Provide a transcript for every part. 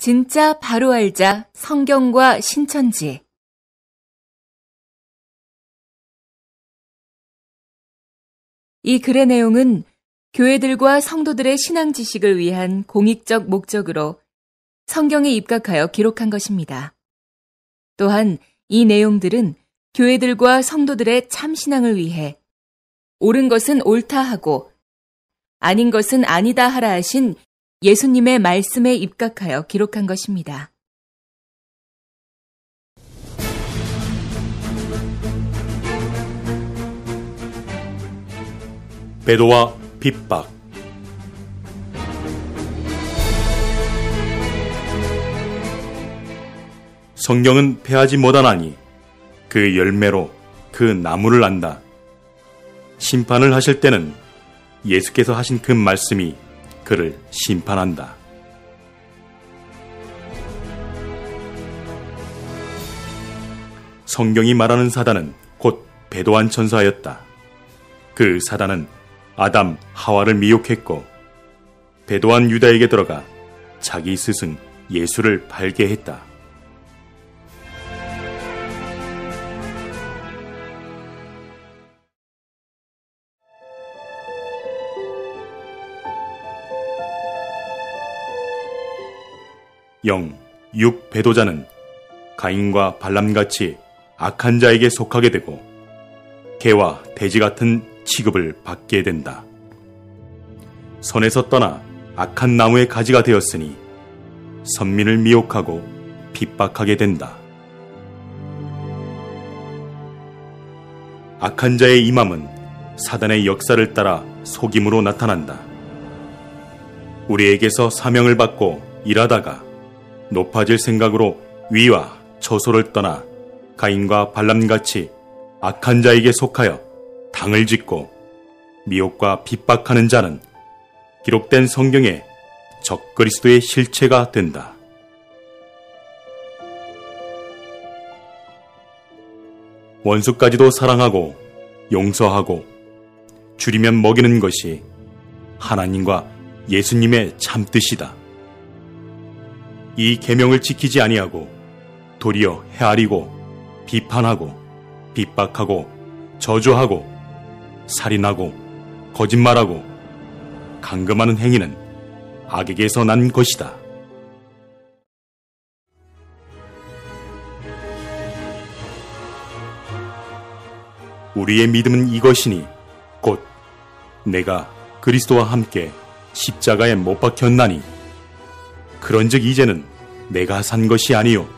진짜 바로 알자 성경과 신천지 이 글의 내용은 교회들과 성도들의 신앙 지식을 위한 공익적 목적으로 성경에 입각하여 기록한 것입니다. 또한 이 내용들은 교회들과 성도들의 참 신앙을 위해 옳은 것은 옳다 하고 아닌 것은 아니다 하라 하신 예수님의 말씀에 입각하여 기록한 것입니다. 배도와 핍박 성경은 패하지 못하나니 그 열매로 그 나무를 안다. 심판을 하실 때는 예수께서 하신 그 말씀이 그를 심판한다. 성경이 말하는 사단은 곧 배도한 천사였다. 그 사단은 아담, 하와를 미혹했고 배도한 유다에게 들어가 자기 스승 예수를 팔게 했다. 영, 육 배도자는 가인과 발람같이 악한 자에게 속하게 되고 개와 돼지 같은 취급을 받게 된다. 선에서 떠나 악한 나무의 가지가 되었으니 선민을 미혹하고 핍박하게 된다. 악한 자의 임함은 사단의 역사를 따라 속임으로 나타난다. 우리에게서 사명을 받고 일하다가 높아질 생각으로 위와 처소를 떠나 가인과 발람같이 악한 자에게 속하여 당을 짓고 미혹과 핍박하는 자는 기록된 성경에 적그리스도의 실체가 된다. 원수까지도 사랑하고 용서하고 줄이면 먹이는 것이 하나님과 예수님의 참뜻이다. 이 계명을 지키지 아니하고 도리어 헤아리고 비판하고 핍박하고 저주하고 살인하고 거짓말하고 강금하는 행위는 악에게서 난 것이다. 우리의 믿음은 이것이니 곧 내가 그리스도와 함께 십자가에 못 박혔나니 그런즉 이제는 내가 산 것이 아니요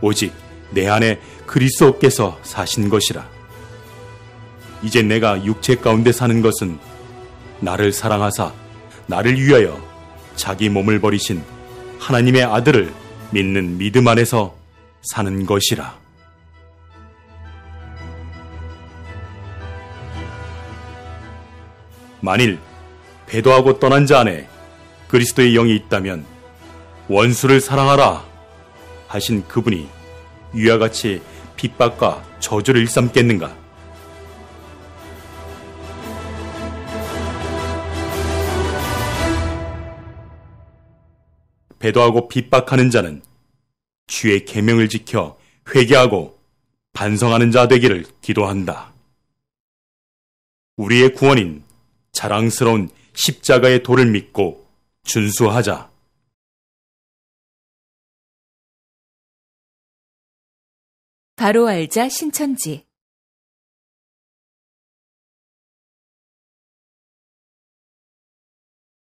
오직 내 안에 그리스도께서 사신 것이라. 이제 내가 육체 가운데 사는 것은 나를 사랑하사 나를 위하여 자기 몸을 버리신 하나님의 아들을 믿는 믿음 안에서 사는 것이라. 만일 배도하고 떠난 자 안에 그리스도의 영이 있다면 원수를 사랑하라 하신 그분이 위와 같이 핍박과 저주를 일삼겠는가? 배도하고 핍박하는 자는 주의 계명을 지켜 회개하고 반성하는 자 되기를 기도한다. 우리의 구원인 자랑스러운 십자가의 도를 믿고 준수하자. 바로 알자 신천지